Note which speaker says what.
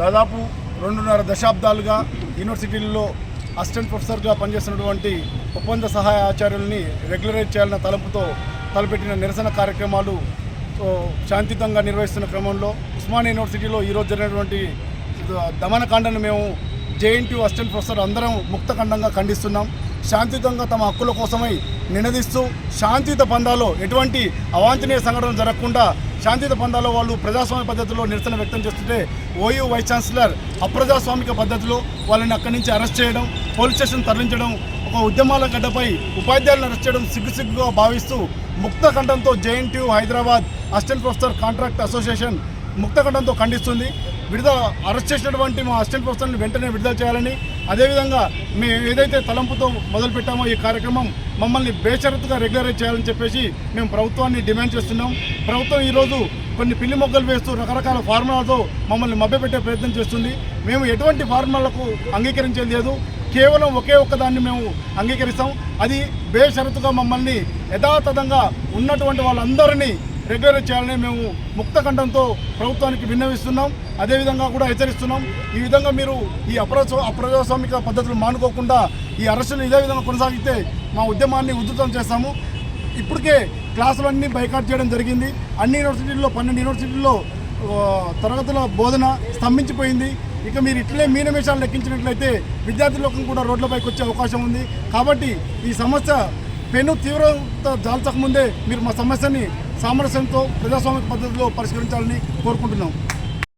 Speaker 1: దాదాపు రెండున్నర దశాబ్దాలుగా యూనివర్సిటీల్లో అసిస్టెంట్ ప్రొఫెసర్గా పనిచేస్తున్నటువంటి ఒప్పంద సహాయ ఆచార్యుల్ని రెగ్యులరైజ్ చేయాలన్న తలుపుతో తలపెట్టిన నిరసన కార్యక్రమాలు శాంతితంగా శాంతియుతంగా నిర్వహిస్తున్న క్రమంలో ఉస్మాన్ యూనివర్సిటీలో ఈరోజు జరిగినటువంటి దమనకాండను మేము జేఎన్టీయూ అసిస్టెంట్ ప్రొఫెసర్ అందరం ముక్తఖండంగా ఖండిస్తున్నాం. శాంతియుతంగా తమ హక్కుల కోసమై నినదిస్తూ శాంతియుత పందాలో ఎటువంటి అవాంఛనీయ సంఘటనలు జరగకుండా శాంతియుత బంధాల్లో వాళ్ళు ప్రజాస్వామ్య పద్ధతిలో నిరసన వ్యక్తం చేస్తుంటే ఓయూ వైస్ ఛాన్సలర్ అప్రజాస్వామిక పద్ధతిలో వాళ్ళని అక్కడి నుంచి అరెస్ట్ చేయడం పోలీస్ స్టేషన్ తరలించడం ఒక ఉద్యమాల గడ్డపై ఉపాధ్యాయులను అరెస్ట్ చేయడం సిగ్గుసిగ్గుగా భావిస్తూ ముక్తఖండంతో JNT Hyderabad assistant professor contract association ముక్తఖండంతో ఖండిస్తుంది. విడుదల అరెస్ట్ చేసినటువంటి మా అసిస్టెంట్ ప్రొఫెసర్ని వెంటనే విడుదల చేయాలని అదేవిధంగా మేము ఏదైతే తలంపుతో మొదలుపెట్టామో ఈ కార్యక్రమం మమ్మల్ని బేషరతుగా రెగ్యులరైజ్ చేయాలని చెప్పేసి మేము ప్రభుత్వాన్ని డిమాండ్ చేస్తున్నాం. ప్రభుత్వం ఈరోజు కొన్ని పిల్లి మొగ్గలు వేస్తూ రకరకాల ఫార్ములాతో మమ్మల్ని మభ్యపెట్టే ప్రయత్నం చేస్తుంది. మేము ఎటువంటి ఫార్ములాలకు అంగీకరించేది లేదు. కేవలం ఒకే ఒక్క దాన్ని మేము అంగీకరిస్తాం. అది బేషరతుగా మమ్మల్ని యథాతథంగా ఉన్నటువంటి వాళ్ళందరినీ రెగ్యులర్ చేయాలని మేము ముక్తఖండంతో ప్రభుత్వానికి విన్నవిస్తున్నాం. అదేవిధంగా కూడా హెచ్చరిస్తున్నాం. ఈ విధంగా మీరు ఈ అప్రజా అప్రజాస్వామిక పద్ధతులు మానుకోకుండా ఈ అరెస్టులు ఇదే విధంగా కొనసాగితే మా ఉద్యమాన్ని ఉధృతం చేస్తాము. ఇప్పటికే క్లాసులన్నీ బైకాట్ చేయడం జరిగింది. అన్ని యూనివర్సిటీల్లో పన్నెండు యూనివర్సిటీల్లో తరగతుల బోధన స్తంభించిపోయింది. ఇక మీరు ఇట్లే మీ నిమిషాలు లెక్కించినట్లయితే విద్యార్థి లోకం కూడా రోడ్లపైకి వచ్చే అవకాశం ఉంది. కాబట్టి ఈ సమస్య పెను తీవ్రత జాల్చకముందే మీరు మా సమస్యని సామరస్యంతో ప్రజాస్వామిక పద్ధతిలో పరిష్కరించాలని కోరుకుంటున్నాం.